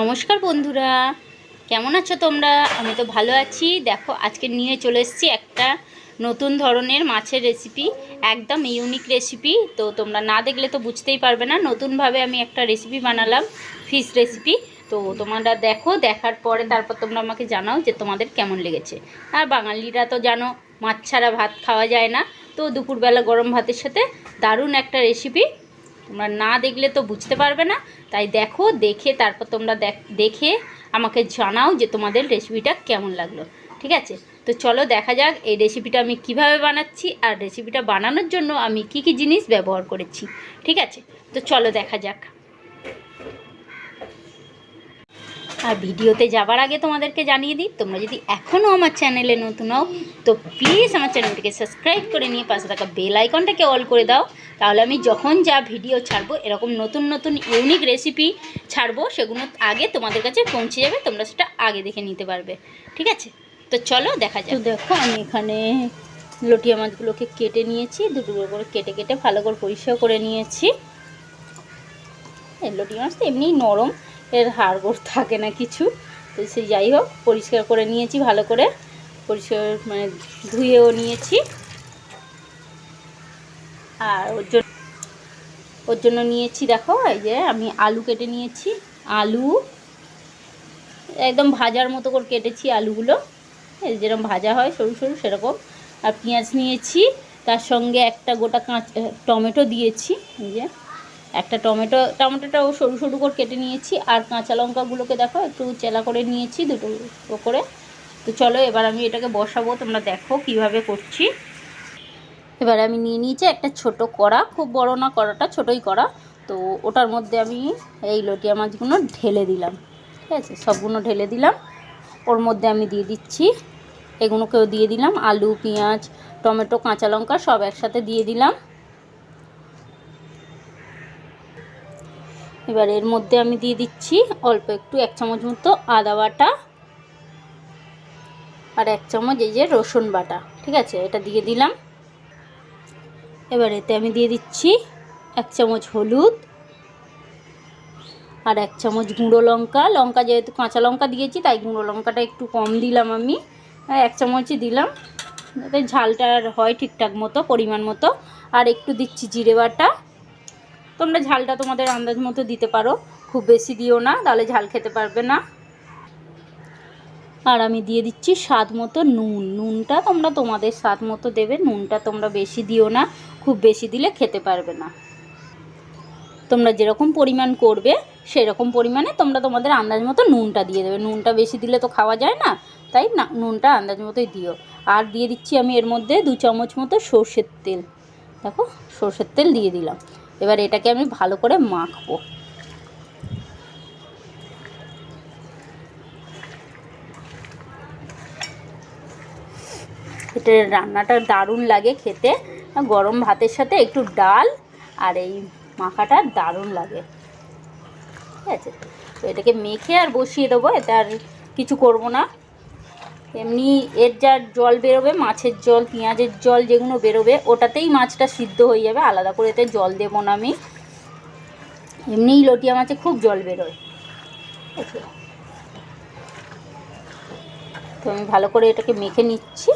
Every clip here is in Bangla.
নমস্কার বন্ধুরা। কেমন আছো তোমরা? আমি তো ভালো আছি। দেখো, আজকে নিয়ে চলে এসেছি একটা নতুন ধরনের মাছের রেসিপি একদম ইউনিক রেসিপি তো তোমরা না দেখলে তো বুঝতেই পারবে না, নতুনভাবে আমি একটা রেসিপি বানালাম ফিশ রেসিপি তো তোমরা দেখো, দেখার পরে তারপর তোমরা আমাকে জানাও যে তোমাদের কেমন লেগেছে। আর বাঙালিরা তো জানো, মাছ ছাড়া ভাত খাওয়া যায় না। তো দুপুরবেলা গরম ভাতের সাথে দারুণ একটা রেসিপি তোমরা না দেখলে তো বুঝতে পারবে না। তাই দেখো, দেখে তারপর তোমরা দেখ- আমাকে জানাও যে তোমাদের রেসিপিটা কেমন লাগল। ঠিক আছে? তো চলো দেখা যাক এই রেসিপিটা আমি কীভাবে বানাচ্ছি আর রেসিপিটা বানানোর জন্য আমি কি কি জিনিস ব্যবহার করেছি। ঠিক আছে? তো চলো দেখা যাক। আর ভিডিওতে যাবার আগে তোমাদেরকে জানিয়ে দিই, তোমরা যদি এখনও আমার চ্যানেলে নতুন হও, তো প্লিজ আমার চ্যানেলটিকে সাবস্ক্রাইব করে নিয়ে পাশে থাকা বেল আইকনটাকে অল করে দাও। তাহলে আমি যখন যা ভিডিও ছাড়বো, এরকম নতুন নতুন ইউনিক রেসিপি ছাড়বো, সেগুলো আগে তোমাদের কাছে পৌঁছে যাবে, তোমরা সেটা আগে দেখে নিতে পারবে। ঠিক আছে? তো চলো দেখা যাক। দেখো, আমি এখানে লটিয়া মাছগুলোকে কেটে নিয়েছি দুটো করে কেটে কেটে ভালো করে পরিষ্কার করে নিয়েছি। লটিয়া মাছ তো এমনি নরম, এর হাড় গোড় থাকে না কিছু। তো সে যাই হোক, পরিষ্কার করে নিয়েছি ভালো করে। পরিষ্কার মানে ধুয়েও নিয়েছি। আর ওর জন্য ওর জন্য নিয়েছি, দেখো, এই যে আমি আলু কেটে নিয়েছি। আলু, একদম ভাজার মতো করে কেটেছি আলুগুলো। যেরকম ভাজা হয়, সরু সরু সেরকম। আর পেঁয়াজ নিয়েছি, তার সঙ্গে একটা গোটা কাঁচ টমেটো দিয়েছি, এই যে। একটা টমেটো, টমেটোটাও সরু সরু করে কেটে নিয়েছি। আর কাঁচা লঙ্কাগুলোকে দেখো, একটু চেলা করে নিয়েছি দুটো করে। তো চলো, এবার আমি এটাকে বসাবো, তোমরা দেখো কীভাবে করছি। এবার আমি নিয়ে নিয়েছি একটা ছোট কড়া, খুব বড় না কড়াটা, ছোটোই কড়া। তো ওটার মধ্যে আমি এই লটিয়া মাছগুলো ঢেলে দিলাম, ঠিক আছে? সবগুলো ঢেলে দিলাম। ওর মধ্যে আমি দিয়ে দিচ্ছি, এগুলোকেও দিয়ে দিলাম। আলু, পেঁয়াজ, টমেটো, কাঁচা লঙ্কা সব একসাথে দিয়ে দিলাম। এবার এর মধ্যে আমি দিয়ে দিচ্ছি অল্প একটু এক চামচ মতো আদা বাটা আর এক চামচ এই যে রসুন বাটা, ঠিক আছে? এটা দিয়ে দিলাম। এবার এতে আমি দিয়ে দিচ্ছি এক চামচ হলুদ আর এক চামচ গুঁড়ো লঙ্কা। লঙ্কা যেহেতু কাঁচা লঙ্কা দিয়েছি, তাই গুঁড়ো লঙ্কাটা একটু কম দিলাম আমি। এক চামচই দিলাম। যাতে ঝালটা আর হয় ঠিকঠাক মতো, পরিমাণ মতো। আর একটু দিচ্ছি জিরে বাটা। তোমরা ঝালটা তোমাদের আন্দাজ মতো দিতে পারো। খুব বেশি দিও না, তাহলে ঝাল খেতে পারবে না। আর আমি দিয়ে দিচ্ছি স্বাদ মতো নুন। নুনটা তোমরা তোমাদের স্বাদ মতো দেবে, নুনটা তোমরা বেশি দিও না। খুব বেশি দিলে খেতে পারবে না। তোমরা যেরকম পরিমাণ করবে, সেরকম পরিমাণে তোমরা তোমাদের আন্দাজ মতো নুনটা দিয়ে দেবে। নুনটা বেশি দিলে তো খাওয়া যায় না, তাই না? নুনটা আন্দাজ মতোই দিও। আর দিয়ে দিচ্ছি আমি এর মধ্যে দু চামচ মতো সর্ষের তেল। দেখো, সর্ষের তেল দিয়ে দিলাম। এবার এটাকে আমি ভালো করে মাখবো। এটা রান্নাটা দারুণ লাগে খেতে। গরম ভাতের সাথে একটু ডাল আর এই মাখাটা দারুণ লাগে। ঠিক আছে? তো এটাকে মেখে আর বসিয়ে দেবো, এতে আর কিছু করব না। এমনি এর যা জল বেরোবে, মাছের জল, পেঁয়াজের জল যেগুলো বেরোবে, ওটাতেই মাছটা সিদ্ধ হয়ে যাবে। আলাদা করে এতে জল দেবো না আমি। এমনিই লটিয়া মাছে খুব জল বেরোয়। তো আমি ভালো করে এটাকে মেখে নিচ্ছি।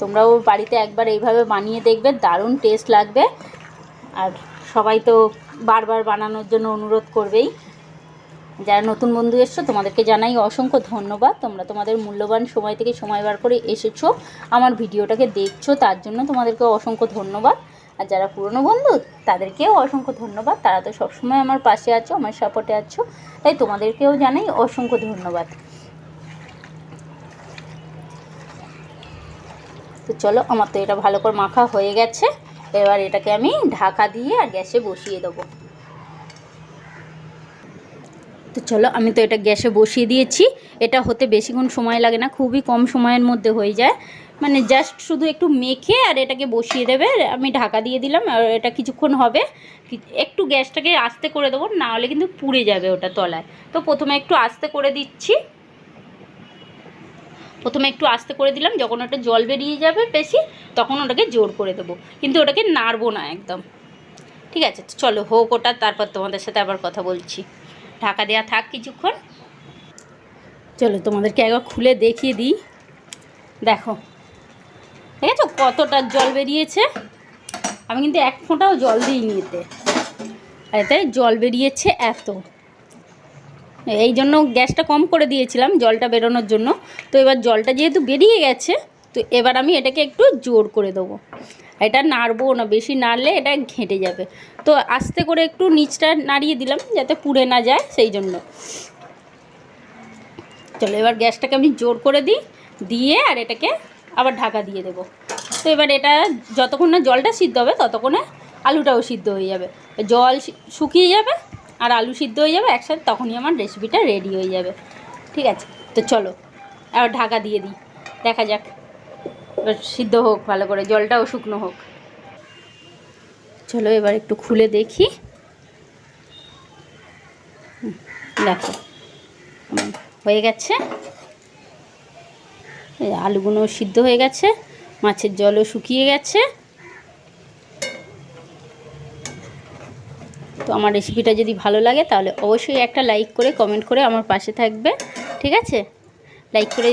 তোমরাও বাড়িতে একবার এইভাবে বানিয়ে দেখবে, দারুণ টেস্ট লাগবে। আর সবাই তো বারবার বানানোর জন্য অনুরোধ করবেই। যারা নতুন বন্ধু এসছো, তোমাদেরকে জানাই অসংখ্য ধন্যবাদ। তোমরা তোমাদের মূল্যবান সময় থেকে সময় বার করে এসেছ, আমার ভিডিওটাকে দেখছ, তার জন্য তোমাদেরকে অসংখ্য ধন্যবাদ। আর যারা পুরনো বন্ধু, তাদেরকেও অসংখ্য ধন্যবাদ। তারা তো সবসময় আমার পাশে আছো, আমার সাপোর্টে আছো, তাই তোমাদেরকেও জানাই অসংখ্য ধন্যবাদ। চলো, আমার তো এটা ভালো করে মাখা হয়ে গেছে। এবার এটাকে আমি ঢাকা দিয়ে আর গ্যাসে বসিয়ে দেবো। তো চলো, আমি তো এটা গ্যাসে বসিয়ে দিয়েছি। এটা হতে বেশিক্ষণ সময় লাগে না, খুবই কম সময়ের মধ্যে হয়ে যায়। মানে জাস্ট শুধু একটু মেখে আর এটাকে বসিয়ে দেবে। আমি ঢাকা দিয়ে দিলাম, আর এটা কিছুক্ষণ হবে। একটু গ্যাসটাকে আস্তে করে দেবো, না হলে কিন্তু পুড়ে যাবে ওটা তলায়। তো প্রথমে একটু আস্তে করে দিচ্ছি। প্রথমে একটু আস্তে করে দিলাম, যখন ওটা জল বেরিয়ে যাবে বেশি, তখন ওটাকে জোর করে দেবো। কিন্তু ওটাকে নাড়বো না একদম। ঠিক আছে চলো হোক ওটা, তারপর তোমাদের সাথে আবার কথা বলছি। ঢাকা দেওয়া থাক কিছুক্ষণ। চলো তোমাদেরকে একবার খুলে দেখিয়ে দিই। দেখো, দেখেছ কতটা জল বেরিয়েছে? আমি কিন্তু এক ফোঁটাও জল দিইনি এতে। আর এতে জল বেরিয়েছে এত। এই জন্য গ্যাসটা কম করে দিয়েছিলাম জলটা বেরোনোর জন্য। তো এবার জলটা যেহেতু বেরিয়ে গেছে, তো এবার আমি এটাকে একটু জোর করে দেবো। এটা নাড়বো না, বেশি নাড়লে এটা ঘেঁটে যাবে। তো আস্তে করে একটু নিচটা নাড়িয়ে দিলাম যাতে পুড়ে না যায়, সেই জন্য। চলো এবার গ্যাসটাকে আমি জোর করে দিই, দিয়ে আর এটাকে আবার ঢাকা দিয়ে দেবো। তো এবার এটা যতক্ষণ না জলটা সিদ্ধ হবে, ততক্ষণে আলুটাও সিদ্ধ হয়ে যাবে। জল শুকিয়ে যাবে আর আলু সিদ্ধ হয়ে যাবে একসাথে, তখনই আমার রেসিপিটা রেডি হয়ে যাবে। ঠিক আছে? তো চলো, এবার ঢাকা দিয়ে দিই। দেখা যাক। সিদ্ধ হোক, ভালো করে, জলটাও শুকনো হোক। চলো এবার একটু খুলে দেখি। দেখো। হয়ে গেছে। আলুগুলো সিদ্ধ হয়ে গেছে, মাছের জলও শুকিয়ে গেছে। তো আমার রেসিপিটা যদি ভালো লাগে, তাহলে অবশ্যই একটা লাইক করে কমেন্ট করে আমার পাশে থাকবে, ঠিক আছে? লাইক করে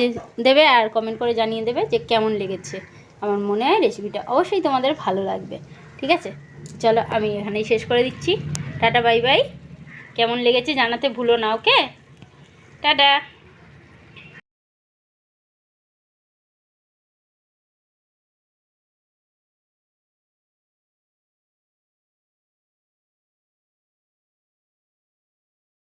দেবে আর কমেন্ট করে জানিয়ে দেবে যে কেমন লেগেছে। আমার মনে হয় রেসিপিটা অবশ্যই তোমাদের ভালো লাগবে, ঠিক আছে? চলো, আমি এখানেই শেষ করে দিচ্ছি। টাটা বাই বাই কেমন লেগেছে জানাতে ভুলো না ওকে টাটা!